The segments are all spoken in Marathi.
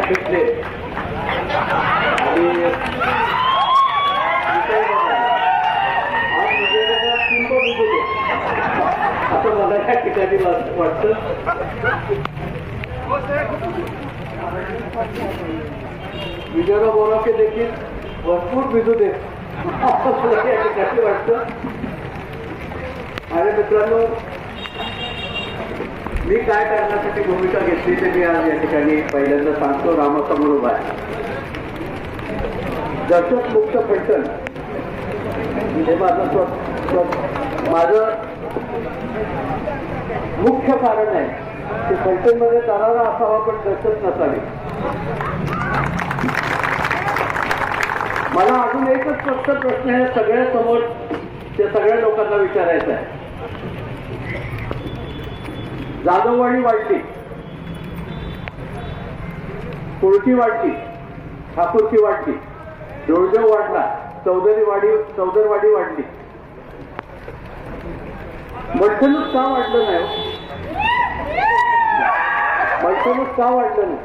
भेटले आणि असं मला या ठिकाणी वाट- वाटतं विजयराव बोराके देखील भरपूर भिजू देत. असं मला या ठिकाणी वाटतं. माझ्या मित्रांनो मी काय करण्यासाठी भूमिका घेतली ते मी आज या ठिकाणी पहिल्यांदा सांगतो. रामासमोर उभा आहे. दहशत मुक्त फलटण हे माझं स्व माझं मुख्य कारण आहे. की फलटणमध्ये तरारा असावा पण दहशत नसावी. मला अजून एकच फक्त प्रश्न आहे. सगळ्या समोर त्या सगळ्या लोकांना विचारायचा आहे. जाधववाडी वाढली. कुळकी वाढली. ठाकूरकी वाढली. डोळदेव वाढला. चौधरी वाडी चौदरवाडी वाढली. मठ्ठनूच का वाढलं नाही हो? का वाढलं नाही?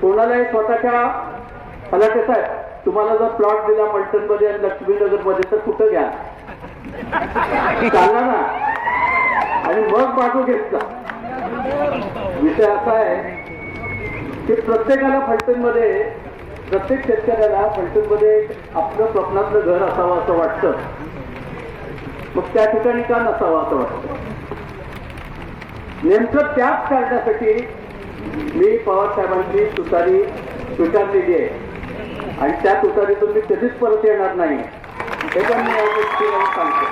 कोणालाही स्वतःच्या मला कसं आहे तुम्हाला जर प्लॉट दिला मल्टनमध्ये आणि लक्ष्मीनगरमध्ये तर कुठं घ्या? चालला ना? आणि मग बाजू घेतला. विषय असा आहे की प्रत्येकाला फलटणमध्ये प्रत्येक शेतकऱ्याला फलटणमध्ये आपलं स्वप्नातलं घर असावं असं वाटतं. मग त्या ठिकाणी का नसावं असं वाटतं? नेमकं त्याच कारणासाठी मी पवार साहेबांची तुतारी स्वीकारलेली आहे. आणि त्या तुतारीतून मी कधीच परत येणार नाही. हे पण मी सांगतो.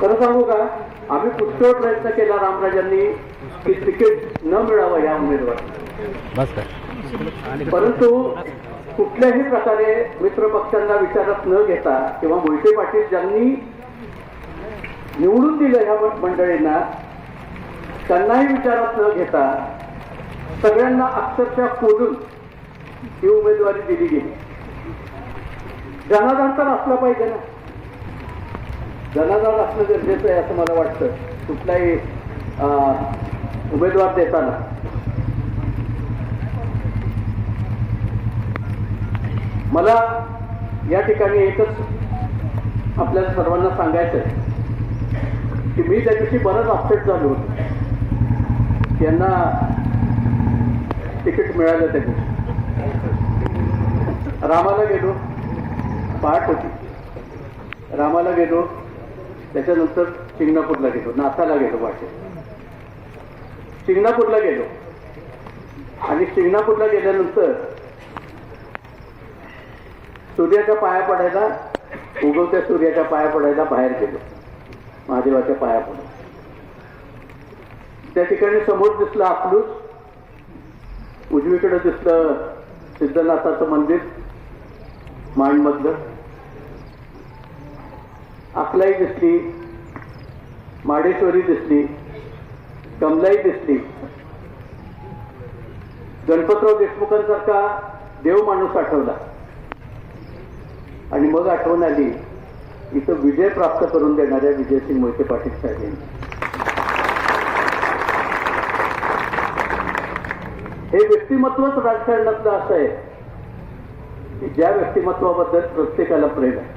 खरं सांगू का? आम्ही पुष्कळ प्रयत्न केला रामराजांनी की तिकीट न मिळावं या उमेदवार. परंतु कुठल्याही प्रकारे मित्र पक्षांना विचारात न घेता किंवा मोहिते पाटील ज्यांनी निवडून दिलं ह्या मंडळींना त्यांनाही विचारात न घेता सगळ्यांना अक्षरशः खोलून ही उमेदवारी दिली गेली. जनाधार तर असला पाहिजे ना. जनाधार असणं गरजेचं आहे असं मला वाटतं. कुठलाही उमेदवार देताना. मला या ठिकाणी एकच आपल्याला सर्वांना सांगायचं आहे की मी त्या दिवशी बरंच अपसेट झालो होतो यांना तिकीट मिळालं त्या दिवशी. रामाला गेलो पहाट होती. रामाला गेलो त्याच्यानंतर शिंगणापूरला गेलो नाताला गेलो वाटेत शिंगणापूरला गेलो. आणि शिंगणापूरला गेल्यानंतर सूर्याच्या पाया पडायला उगवत्या सूर्याच्या पाया पडायला बाहेर गेलो. महादेवाच्या पाया पडून. त्या ठिकाणी समोर दिसलं आपलूच उजवीकडे दिसलं सिद्धनाथाचं मंदिर मांडमधलं. अकलाई दिसली माडेश्वरी दिसली कमलाई दिसली. गणपतराव देशमुखांसारखा देव माणूस आठवला. आणि मग आठवण आली इथं विजय प्राप्त करून देणाऱ्या विजयसिंग मोहिते पाटील साहेब यांची हे व्यक्तिमत्वच राजकारणातलं असं आहे की ज्या व्यक्तिमत्वाबद्दल प्रत्येकाला प्रेम आहे.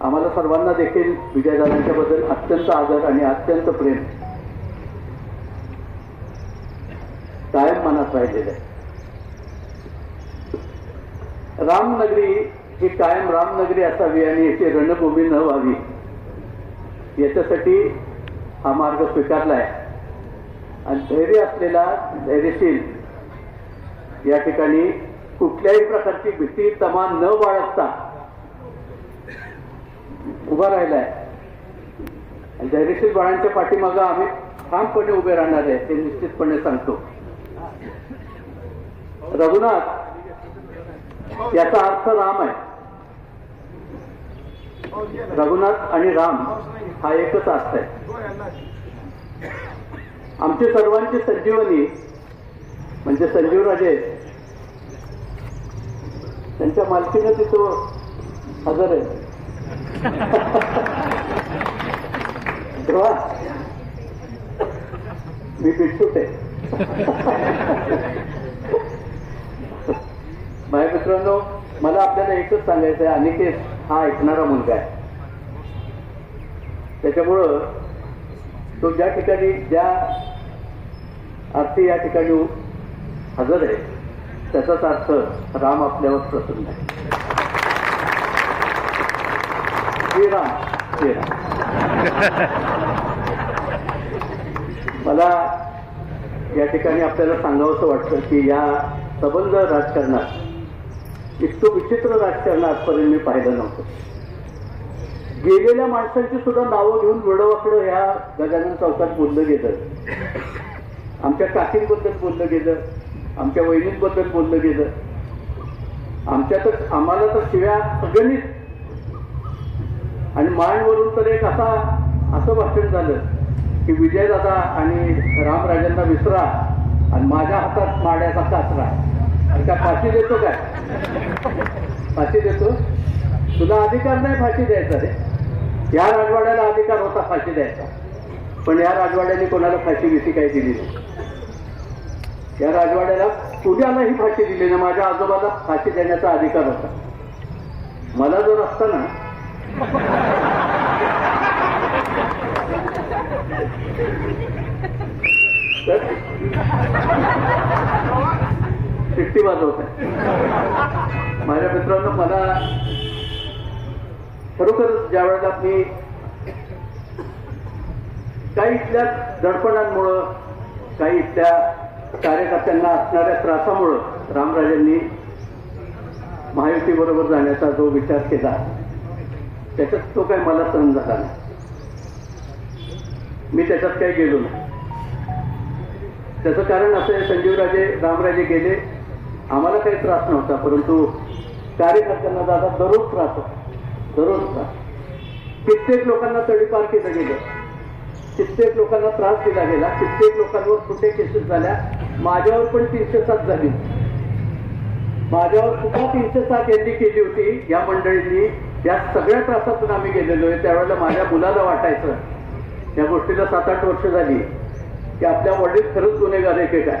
आम्हाला सर्वांना देखील विजयदादांच्या बद्दल अत्यंत आदर आणि अत्यंत प्रेम. कायम मनात राहिलेलं आहे. रामनगरी ही कायम रामनगरी असावी आणि याची रणभूमी न व्हावी याच्यासाठी हा मार्ग स्वीकारला आहे आणि धैर्य असलेला धैर्यशील या ठिकाणी कुठल्याही प्रकारची भीती तमा न बाळगता उभा राहिलाय. आणि धैर्यशील बाळांच्या पाठीमागं आम्ही ठामपणे उभे राहणार आहे ते निश्चितपणे सांगतो. रघुनाथ याचा अर्थ राम आहे. रघुनाथ आणि राम हा एकच अर्थ आहे. आमची सर्वांची संजीवनी म्हणजे संजीव राजे त्यांच्या मालकीनं तिथं हजर आहे. मी बिटसूट आहे. माझ्या मित्रांनो मला आपल्याला एकच सांगायचं आहे अनिकेत हा ऐकणारा मुलगा आहे. त्याच्यामुळं तो ज्या ठिकाणी ज्या अर्थी या ठिकाणी हजर आहे त्याचाच अर्थ राम आपल्यावर प्रसन्न आहे. श्रीराम श्रीराम मला या ठिकाणी आपल्याला सांगावंसं वाटतं की या सबंध राजकारणात इतकं विचित्र राजकारण आजपर्यंत मी पाहिलं नव्हतं. गेलेल्या माणसांची सुद्धा नावं घेऊन वेडवाकडं ह्या गजानन चौकात बोललं गेलं. आमच्या काकींबद्दल बोललं गेलं. आमच्या वहिनींबद्दल बोललं गेलं. आमच्या तर आम्हाला तर शिव्या अगणित आणि माळवरून तर एक असा असं भाषण झालं की विजयदादा आणि रामराजांना विसरा आणि माझ्या हातात माड्याचा कासरा आणि त्या फाशी देतो काय? फाशी देतो? तुला अधिकार नाही फाशी द्यायचा रे. या राजवाड्याला अधिकार होता फाशी द्यायचा. पण या राजवाड्याने कोणाला फाशी विशी काही दिली नाही. या राजवाड्याला पुण्यालाही फाशी दिली नाही. माझ्या आजोबाला फाशी देण्याचा अधिकार होता. मला जर असताना शिट्टी वाजवत आहे माझ्या मित्रांनो मला खरोखर ज्या वेळेला मी काही इथल्या दडपणांमुळं काही इथल्या कार्यकर्त्यांना असणाऱ्या त्रासामुळं रामराजांनी महायुतीबरोबर जाण्याचा जो विचार केला त्याच्यात तो काही मला सहन झाला नाही. मी त्याच्यात काही गेलो नाही. त्याचं कारण असं आहे संजीवराजे रामराजे गेले. आम्हाला काही त्रास नव्हता परंतु कार्यकर्त्यांना दादा दररोज त्रास होता. दररोज त्रास. कित्येक लोकांना तडीपार केलं गेलं. कित्येक लोकांना त्रास दिला गेला. कित्येक लोकांवर कुठे केसेस झाल्या. माझ्यावर पण तीनशे सात झाली. माझ्यावर सुद्धा तीनशे सात यांनी केली होती या मंडळींनी. या सगळ्या त्रासातून आम्ही गेलेलो आहे. त्यावेळेला माझ्या मुलाला वाटायचं. या गोष्टीला सात आठ वर्ष झाली. की आपल्या वडील खरंच गुन्हेगार आहे की काय?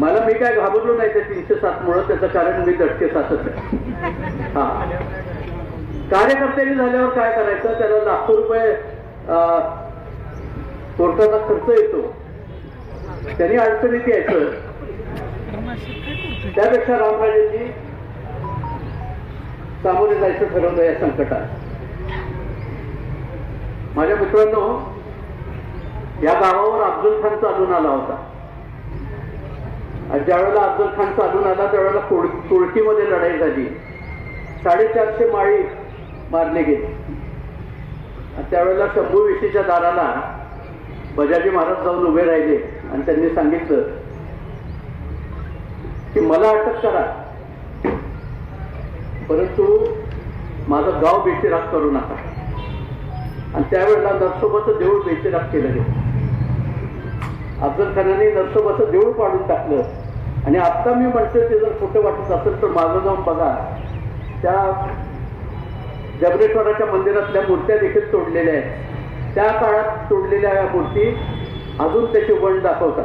मला मी काय घाबरलो नाही त्या तीनशे सात मुळे? त्याचं कारण मी दटके सातच आहे. हा. कार्यकर्त्यांनी झाल्यावर काय करायचं? त्याला लाखो रुपये कोर्टाचा खर्च येतो. त्यांनी अडचणीत यायचं. त्यापेक्षा रामराजेंनी सामोरे जायचं ठरवलं या संकटात. माझ्या मित्रांनो या गावावर अब्दुल खान चालून आला होता. आणि ज्यावेळेला अब्दुल खान चालून आला त्यावेळेला तुळकीमध्ये लढाई झाली. साडेचारशे माळी मारले गेले. आणि त्यावेळेला शंभू विशीच्या दाराला बजाजी महाराज जाऊन उभे राहिले आणि त्यांनी सांगितलं की मला अटक करा. परंतु माझं गाव बेचिराग करू नका. आणि त्यावेळेला नरसोबाचं देऊळ बेचिराग केलं गेलं. अफजल खानाने नरसोबाचं देऊळ पाडून टाकलं. आणि आत्ता मी म्हणतोय ते जर खोटं वाटत असेल तर माझं जाऊन बघा. त्या जबरेश्वराच्या मंदिरातल्या मूर्त्या देखील तोडलेल्या आहेत. त्या काळात तोडलेल्या या मूर्ती अजून त्याचे वण दाखवतात.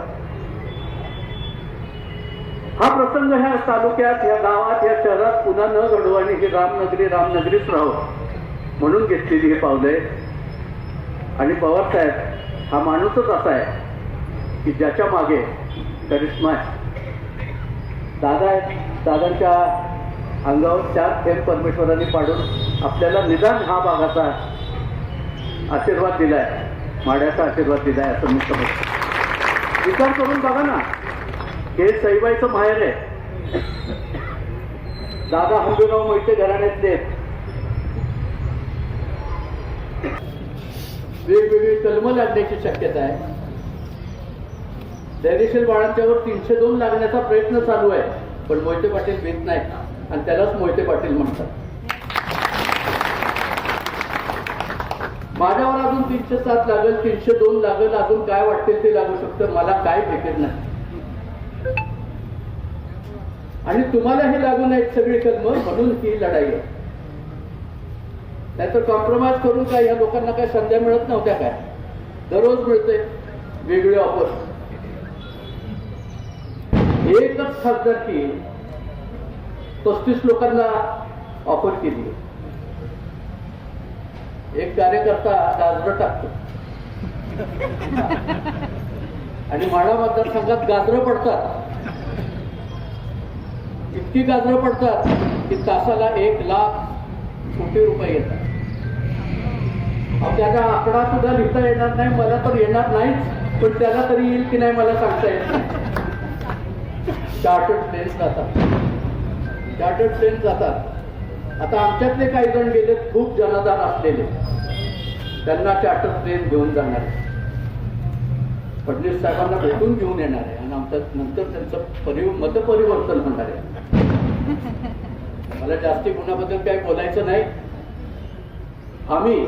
हा प्रसंग ह्या तालुक्यात या गावात या शहरात पुन्हा न घडू आणि ही रामनगरी रामनगरीच राहो म्हणून घेतलेली हे पावले आणि पवार साहेब हा माणूसच असा आहे की ज्याच्या मागे करिश्मा आहे. दादा आहेत दादांच्या अंगावर चार थेंब परमेश्वरांनी पाडून आपल्याला निदान हा भागाचा आशीर्वाद दिलाय माड्याचा आशीर्वाद दिलाय असं मी समजतो. विचार करून बघा ना. हे सईबाईचं माहेर आहे. दादा हंबीराव मोहिते घराण्यातले आहेत. वेगवेगळी कलम लागण्याची शक्यता आहे. धैर्यशील बाळांच्यावर तीनशे दोन लागण्याचा प्रयत्न चालू आहे पण मोहिते पाटील भेट नाही आणि त्यालाच मोहिते पाटील म्हणतात. माझ्यावर अजून तीनशे सात लागेल तीनशे दोन लागेल अजून काय वाटते ते लागू शकतं मला काय भेटत नाही. आणि तुम्हाला हे लागू आहेत सगळी कलम म्हणून ही लढाई आहे. नाहीतर कॉम्प्रोमाइज करून काय या लोकांना काय संध्या मिळत नव्हत्या काय? दररोज मिळते वेगळे ऑफर एकच खासदारकी पस्तीस लोकांना ऑफर केली. एक कार्यकर्ता गाजरं टाकतो. आणि माढा मतदारसंघात गाजरं पडतात. इतकी गाजरं पडतात की तासाला एक लाख कोटी रुपये येतात. त्याचा आकडा सुद्धा लिहिता येणार नाही मला तर येणार नाहीच पण त्याला तरी येईल की नाही मला सांगता येत नाही. चार्टर्ड प्लेन जातात. चार्टर्ड प्लेन जातात. आता आमच्यातले काही जण गेले खूप जनाधार असलेले. त्यांना चार्टर्ड प्लेन घेऊन जाणार आहे. फडणवीस साहेबांना भेटून घेऊन येणार आहे. आणि आमच्या नंतर त्यांचं परि मतपरिवर्तन होणार आहे. मला जास्ती गुणाबद्दल काही बोलायचं नाही. आम्ही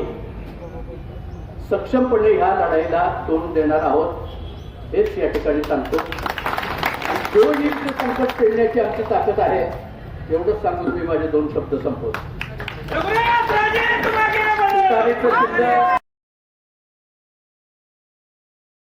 सक्षमपणे ह्या लढाईला तोंड देणार आहोत हेच या ठिकाणी सांगतो. ते संकट पेडण्याची आमची ताकद आहे एवढंच सांगून मी माझे दोन शब्द संपवतो.